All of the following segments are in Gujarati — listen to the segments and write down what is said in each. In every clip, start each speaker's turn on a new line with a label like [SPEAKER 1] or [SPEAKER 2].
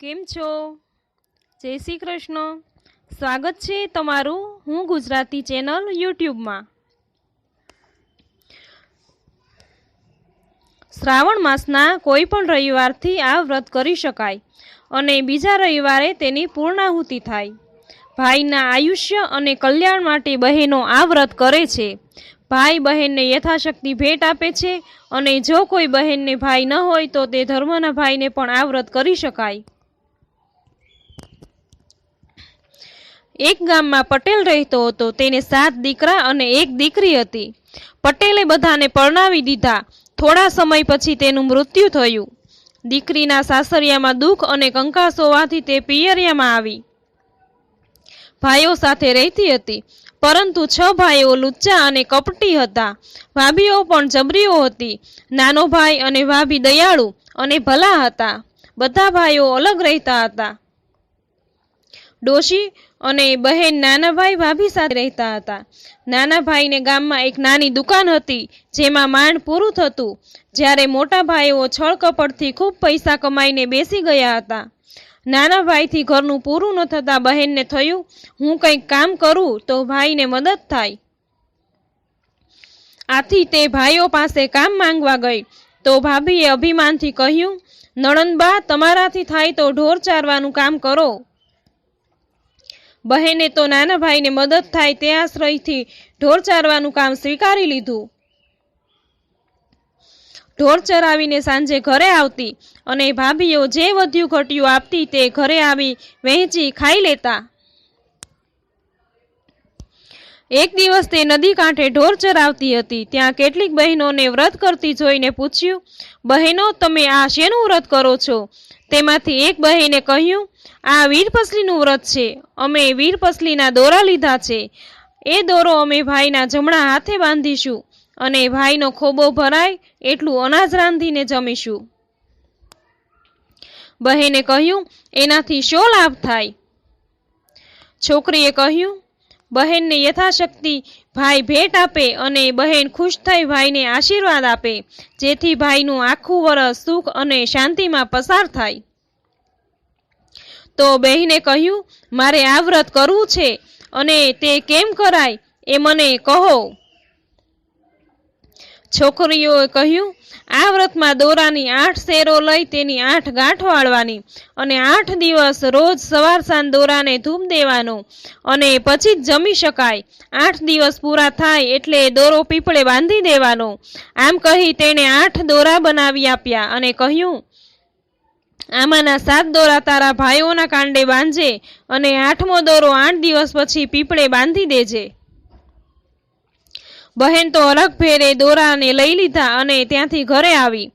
[SPEAKER 1] કેમ છો? જય શ્રી કૃષ્ણ. સ્વાગત છે તમારું હું ગુજરાતી ચેનલ યુટ્યુબમાં. શ્રાવણ માસના કોઈ પણ રવિવારથી આ વ્રત કરી શકાય અને બીજા રવિવારે તેની પૂર્ણાહુતિ થાય. ભાઈના આયુષ્ય અને કલ્યાણ માટે બહેનો આ વ્રત કરે છે. ભાઈ બહેનને યથાશક્તિ ભેટ આપે છે અને જો કોઈ બહેનને ભાઈ ન હોય તો તે ધર્મના ભાઈને પણ આ વ્રત કરી શકાય. એક ગામમાં પટેલ રહેતો હતો, તેને સાત દીકરા અને એક દીકરી હતી. પટેલે બધાને પરણાવી દીધા. થોડા સમય પછી તેનું મૃત્યુ થયું. દીકરીના સાસરિયામાં દુઃખ અને કંકાસ હોવાથી તે પિયરિયામાં આવી. ભાઈઓ સાથે રહેતી હતી, પરંતુ છ ભાઈઓ લુચ્ચા અને કપટી હતા. ભાભીઓ પણ જબરીઓ હતી. નાનો ભાઈ અને ભાભી દયાળુ અને ભલા હતા. બધા ભાઈઓ અલગ રહેતા હતા. ડોશી અને બહેન નાના ભાઈ ભાભી સાથે રહેતા હતા. નાના ભાઈને ગામમાં એક નાની દુકાન હતી, જેમાં માંડ પૂરું થતું. જ્યારે મોટા ભાઈઓ છળ કપડથી ખૂબ પૈસા કમાઈને બેસી ગયા હતા. નાના ભાઈથી ઘરનું પૂરું ન થતાં બહેનને થયું, હું કંઈક કામ કરું તો ભાઈને મદદ થાય. આથી તે ભાઈઓ પાસે કામ માંગવા ગઈ. તો ભાભીએ અભિમાનથી કહ્યું નણંદબા તમારાથી થાય તો ઢોર ચારવાનું કામ કરો. બહેને તો નાના ભાઈને મદદ થાય તે આશ્રયથી ઢોર ચારવાનું કામ સ્વીકારી લીધું. ઢોર ચરાવીને સાંજે ઘરે આવતી અને ભાભીઓ જે વધ્યું ઘટ્યું આપતી તે ઘરે આવી વહેંચી ખાઈ લેતા. એક દિવસ તે નદી કાંઠે ઢોર ચરાવતી હતી. ત્યાં કેટલીક બહેનોને વ્રત કરતી જોઈને પૂછ્યું, બહેનો, તમે આ શેનું વ્રત કરો છો? તેમાંથી એક બહેને કહ્યું, આ વીરપસલીનું વ્રત છે. અમે વીરપસલીના દોરા લીધા છે. એ દોરો અમે ભાઈના જમણા હાથે બાંધીશું અને ભાઈનો ખોબો ભરાય એટલું અનાજ રાંધીને જમીશું. બહેને કહ્યું, એનાથી શો લાભ થાય? છોકરીએ કહ્યું બહેનને યથાશક્તિ ભાઈ ભેટ આપે અને બહેન ખુશ થઈ ભાઈને આશીર્વાદ આપે, જેથી ભાઈનું આખું વરસ સુખ અને શાંતિમાં પસાર થાય. તો બહેને કહ્યું, મારે આ વ્રત કરવું છે અને તે કેમ કરાય એ મને કહો. છોકરીઓએ કહ્યું, આ વ્રતમાં દોરાની આઠ શેરો લઈ તેની આઠ ગાંઠ વાળવાની અને આઠ દિવસ રોજ સવાર સાંજ દોરાને ધૂમ દેવાનો અને પછી જ જમી શકાય. આઠ દિવસ પૂરા થાય એટલે દોરો પીપળે બાંધી દેવાનો. આમ કહી તેણે આઠ દોરા બનાવી આપ્યા અને કહ્યું, આમાંના સાત દોરા તારા ભાઈઓના કાંડે બાંધજે અને આઠમો દોરો આઠ દિવસ પછી પીપળે બાંધી દેજે. બહેન તો અલગ ફેરે દોરાને લઈ લીધા અને ત્યાંથી ઘરે આવી.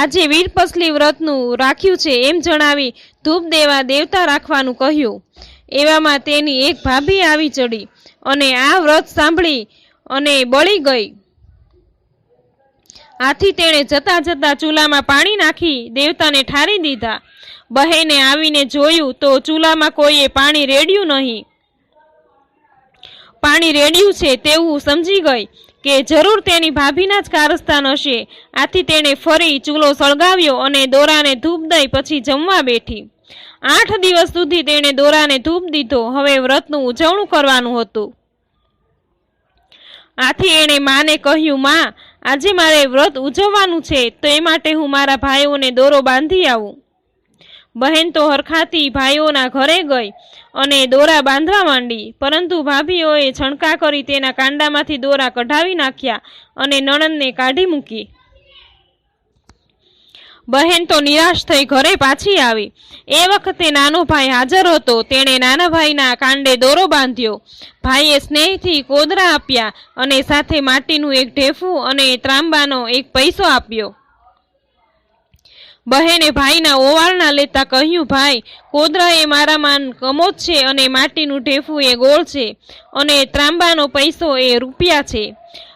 [SPEAKER 1] આજે વીરપસલી વ્રતનું રાખ્યું છે એમ જણાવી ધૂપ દેવા દેવતા રાખવાનું કહ્યું. એવામાં તેની એક ભાભી આવી ચડી અને આ વ્રત સાંભળી અને બળી ગઈ. આથી તેણે જતા જતા ચૂલામાં પાણી નાખી દેવતાને ઠારી દીધા. બહેને આવીને જોયું તો ચૂલામાં કોઈએ પાણી રેડ્યું નહીં. પાણી રેડ્યું છે તેવું સમજી ગઈ કે જરૂર તેની ભાભીના જ કારસ્તાન હશે. આથી તેણે ફરી ચૂલો સળગાવ્યો અને દોરાને ધૂપ દઈ પછી જમવા બેઠી. આઠ દિવસ સુધી તેણે દોરાને ધૂપ દીધો. હવે વ્રતનું ઉજવણું કરવાનું હતું. આથી એણે માને કહ્યું, માં, આજે મારે વ્રત ઉજવવાનું છે. તો એ માટે હું મારા ભાઈઓને દોરો બાંધી આવું. બહેન તો હરખાતી ભાઈઓના ઘરે ગઈ અને દોરા બાંધવા માંડી. પરંતુ ભાભીઓએ છણકા કરી તેના કાંડામાંથી દોરા કઢાવી નાખ્યા અને નણંદને કાઢી મૂકી. બહેન તો નિરાશ થઈ ઘરે પાછી આવી. એ વખતે નાનો ભાઈ હાજર હતો. તેણે નાના ભાઈના કાંડે દોરો બાંધ્યો. ભાઈએ સ્નેહથી કોદરા આપ્યા અને સાથે માટીનું એક ઢેફું અને ત્રાંબાનો એક પૈસો આપ્યો. બહેને ભાઈના ઓવાળના લેતા કહ્યું, ભાઈ કોદરા એ મારામાં કમોદ છે અને માટીનું ઢેફું એ ગોળ છે અને ત્રાંબાનો પૈસો એ રૂપિયા છે.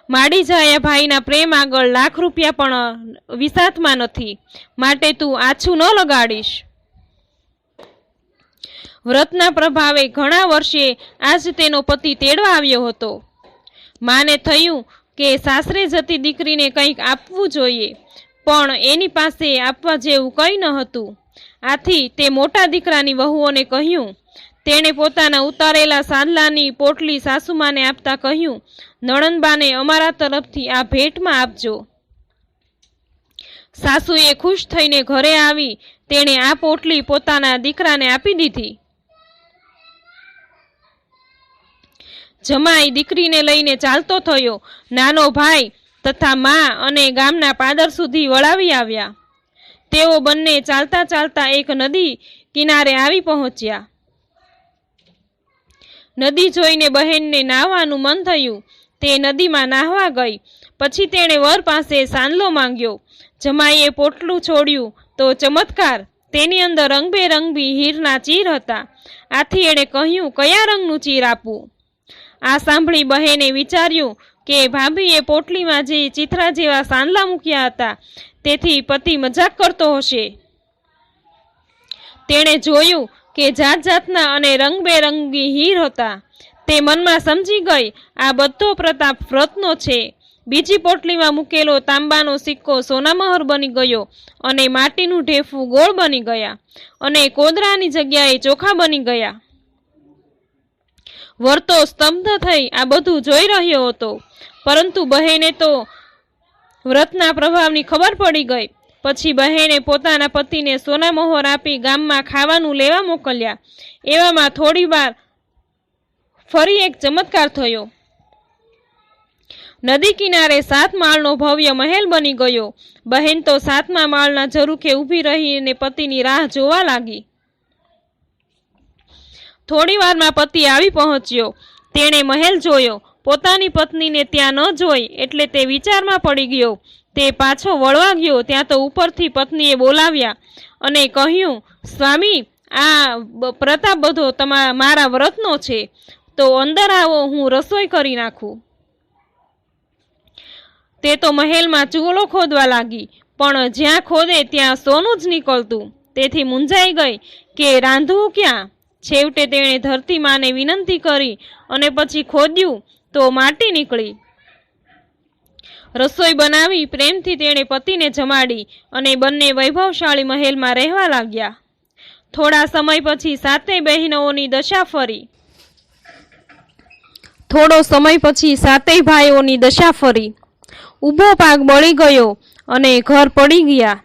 [SPEAKER 1] માડી જાયા ભાઈના પ્રેમ આગળ લાખ રૂપિયા પણ વિસાતમાં નથી. માટે તું આછું ન લગાડીશ. વ્રતના પ્રભાવે ઘણા વર્ષે આજ તેનો પતિ તેડવા આવ્યો હતો. માને થયું કે સાસરે જતી દીકરીને કંઈક આપવું જોઈએ. પણ એની પાસે આપવા જેવું કંઈ ન હતું. આથી તે મોટા દીકરાની વહુઓને કહ્યું, તેણે પોતાના ઉતારેલા સાંદલાની પોટલી સાસુમાને આપતા કહ્યું, નણંદબાને અમારા તરફથી આ ભેટમાં આપજો. સાસુએ ખુશ થઈને ઘરે આવી, તેણે આ પોટલી પોતાના દીકરાને આપી દીધી. જમાઈ દીકરીને લઈને ચાલતો થયો, નાનો ભાઈ તથા મા અને ગામના પાદર સુધી વળાવી આવ્યા. તેઓ બંને ચાલતા ચાલતા એક નદી કિનારે આવી પહોંચ્યા. નદી જોઈને બહેનને નાહવાનું મન થયું. તે નદીમાં નાહવા ગઈ. પછી તેણે વર પાસે સાંદલો માંગ્યો. જમાઈએ પોટલું છોડ્યું તો ચમત્કાર. તેની અંદર રંગબેરંગી હીરના ચીર હતા. આથી એણે કહ્યું, કયા રંગનું ચીર આપવું? આ સાંભળી બહેને વિચાર્યું કે ભાભીએ પોટલીમાં જે ચિત્રા જેવા સાંદલા મૂક્યા હતા, તેથી પતિ મજાક કરતો હશે. તેણે જોયું કે જાત જાતના અને રંગબેરંગી હીર હતા. તે મનમાં સમજી ગઈ, આ બધો પ્રતાપ વ્રતનો છે. બીજી પોટલીમાં મૂકેલો તાંબાનો સિક્કો સોનામહોર બની ગયો અને માટીનું ઢેફું ગોળ બની ગયા અને કોદરાની જગ્યાએ ચોખા બની ગયા. વર્તો સ્તબ્ધ થઈ આ બધું જોઈ રહ્યો હતો. પરંતુ બહેને તો વ્રતના પ્રભાવની ખબર પડી ગઈ. પછી બહેને પોતાના પતિને સોના મોહર આપી ગામમાં ખાવાનું લેવા મોકલ્યા. એવામાં થોડીવાર ફરી એક ચમત્કાર થયો. નદી કિનારે સાત માળનો ભવ્ય મહેલ બની ગયો. બહેન તો સાતમા માળના ઝરૂખે ઊભી રહીને પતિની રાહ જોવા લાગી. થોડી વારમાં પતિ આવી પહોંચ્યો. તેણે મહેલ જોયો. પોતાની પત્નીને ત્યાં ન જોઈ એટલે તે વિચારમાં પડી ગયો. તે પાછો વળવા ગયો, ત્યાં તો ઉપરથી પત્નીએ બોલાવ્યા અને કહ્યું, સ્વામી, આ પ્રતાપ બધો તમારા મારા વ્રતનો છે. તો અંદર આવો, હું રસોઈ કરી નાખું. તે તો મહેલમાં ચૂલો ખોદવા લાગી, પણ જ્યાં ખોદે ત્યાં સોનું જ નીકળતું. તેથી મૂંઝાઈ ગઈ કે રાંધવું ક્યાં? છેવટે તેણે ધરતી માને વિનંતી કરી અને પછી ખોદ્યું તો માટી નીકળી. રસોઈ બનાવી પ્રેમથી તેણે પતિને જમાડી અને બંને વૈભવશાળી મહેલમાં રહેવા લાગ્યા. થોડા સમય પછી સાતેય બહેનોની દશા ફરી. થોડો સમય પછી સાતેય ભાઈઓની દશા ફરી. ઊભો પાક બળી ગયો અને ઘર પડી ગયા.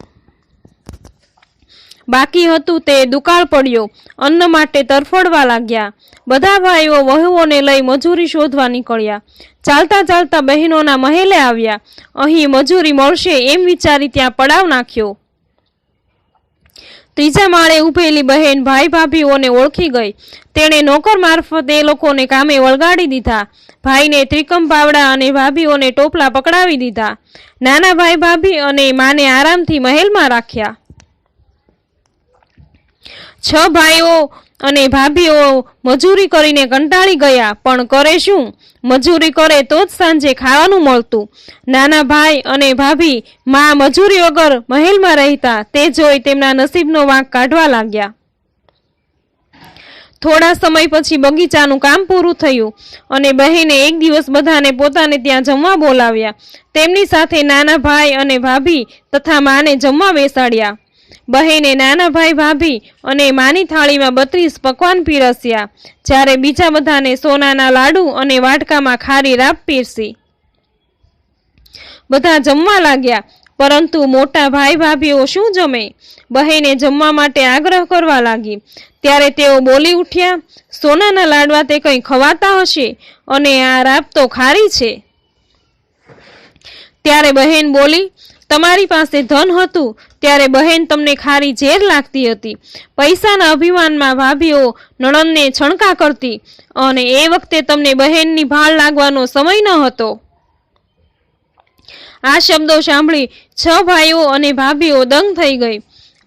[SPEAKER 1] બાકી હતું તે દુકાળ પડ્યો. અન્ન માટે તરફડવા લાગ્યા. બધા ભાઈઓ વહુઓને લઈ મજૂરી શોધવા નીકળ્યા. ચાલતા ચાલતા બહેનોના મહેલે આવ્યા. અહીં મજૂરી મળશે એમ વિચારી ત્યાં પડાવ નાખ્યો. ત્રીજા માળે ઊભેલી બહેન ભાઈ ભાભીઓને ઓળખી ગઈ. તેણે નોકર મારફત એ લોકોને કામે વળગાડી દીધા. ભાઈને ત્રિકમ પાવડા અને ભાભીઓને ટોપલા પકડાવી દીધા. નાના ભાઈ ભાભી અને માને આરામથી મહેલમાં રાખ્યા. છ ભાઈઓ અને ભાભીઓ મજૂરી કરીને કંટાળી ગયા, પણ કરે શું? મજૂરી કરે તો જ સાંજે ખાવાનું મળતું. નાના ભાઈ અને ભાભી માં મજૂરી વગર મહેલમાં રહેતા, તે જોઈ તેમના નસીબનો વાંક કાઢવા લાગ્યા. થોડા સમય પછી બગીચાનું કામ પૂરું થયું અને બહેને એક દિવસ બધાને પોતાને ત્યાં જમવા બોલાવ્યા. તેમની સાથે નાના ભાઈ અને ભાભી તથા માને જમવા બેસાડ્યા. બહેને નાના ભાઈ ભાભી અને માની થાળીમાં બત્રીસ પકવાન પીરસ્યા, જ્યારે બીજા બધાને સોનાના લાડુ અને વાટકામાં ખારી રાપ પીરસી. બધા જમવા લાગ્યા, પરંતુ મોટા ભાઈ ભાભીઓ શું જમે? બહેને જમવા માટે આગ્રહ કરવા લાગી. ત્યારે તેઓ બોલી ઉઠ્યા, સોનાના લાડવા તે કંઈ ખવાતા હશે? અને આ રાબ તો ખારી છે. ત્યારે બહેન બોલી તમારી પાસે ધન હતું, ત્યારે બહેન તમને ખારી ઝેર લાગતી હતી. પૈસાના અભિમાનમાં ભાભીઓ નણંદને છણકા કરતી અને એ વખતે તમને બહેનની ભાળ લાગવાનો સમય ન હતો. આ શબ્દો સાંભળી છ ભાઈઓ અને ભાભીઓ દંગ થઈ ગઈ.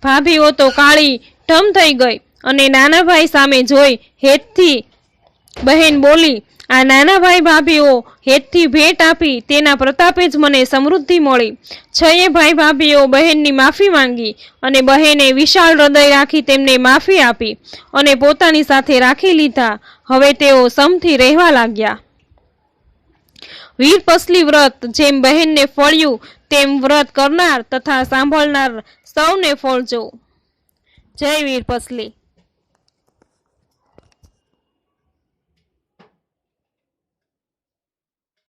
[SPEAKER 1] ભાભીઓ તો કાળી ઢમ થઈ ગઈ અને નાના ભાઈ સામે જોઈ હેતથી બહેન બોલી આ નાના ભાઈ ભાભીઓ હેતથી ભેટ આપી તેના પ્રતાપે જ મને સમૃદ્ધિ મળી. છએ ભાઈ ભાભીઓ બહેનની માફી માંગી અને બહેને વિશાળ હૃદય રાખી તેમને માફી આપી અને પોતાની સાથે રાખી લીધા. હવે તેઓ સમથી રહેવા લાગ્યા. વીરપસલી વ્રત જેમ બહેનને ફળ્યું, તેમ વ્રત કરનાર તથા સાંભળનાર સૌને ફળજો. જય વીર પસલી.